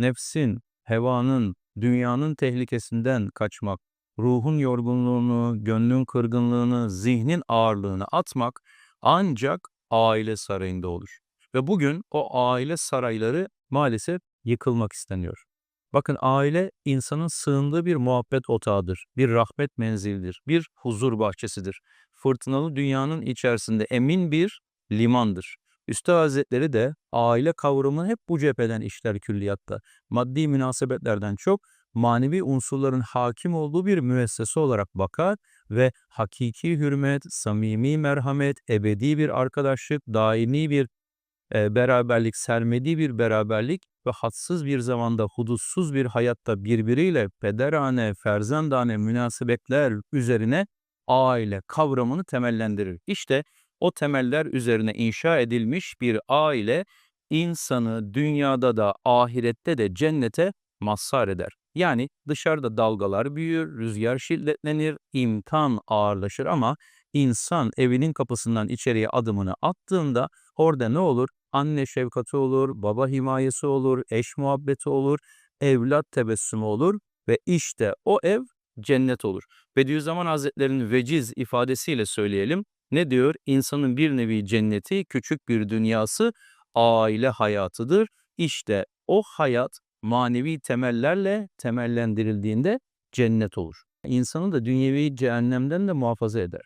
nefsin, hevanın, dünyanın tehlikesinden kaçmak, ruhun yorgunluğunu, gönlün kırgınlığını, zihnin ağırlığını atmak ancak aile sarayında olur. Ve bugün o aile sarayları maalesef yıkılmak isteniyor. Bakın aile insanın sığındığı bir muhabbet otağıdır, bir rahmet menzilidir, bir huzur bahçesidir. Fırtınalı dünyanın içerisinde emin bir limandır. Üstad Hazretleri de aile kavramını hep bu cepheden işler külliyatta. Maddi münasebetlerden çok manevi unsurların hakim olduğu bir müessese olarak bakar ve hakiki hürmet, samimi merhamet, ebedi bir arkadaşlık, daimi bir e, beraberlik, sermedi bir beraberlik ve hadsız bir zamanda hudutsuz bir hayatta birbiriyle pederane, ferzandane münasebetler üzerine aile kavramını temellendirir. İşte o temeller üzerine inşa edilmiş bir aile insanı dünyada da ahirette de cennete mazhar eder. Yani dışarıda dalgalar büyür, rüzgar şiddetlenir, imtihan ağırlaşır ama insan evinin kapısından içeriye adımını attığında orada ne olur? Anne şefkati olur, baba himayesi olur, eş muhabbeti olur, evlat tebessümü olur ve işte o ev cennet olur. Bediüzzaman Hazretleri'nin veciz ifadesiyle söyleyelim. Ne diyor? İnsanın bir nevi cenneti, küçük bir dünyası aile hayatıdır. İşte o hayat manevi temellerle temellendirildiğinde cennet olur. İnsanı da dünyevi cehennemden de muhafaza eder.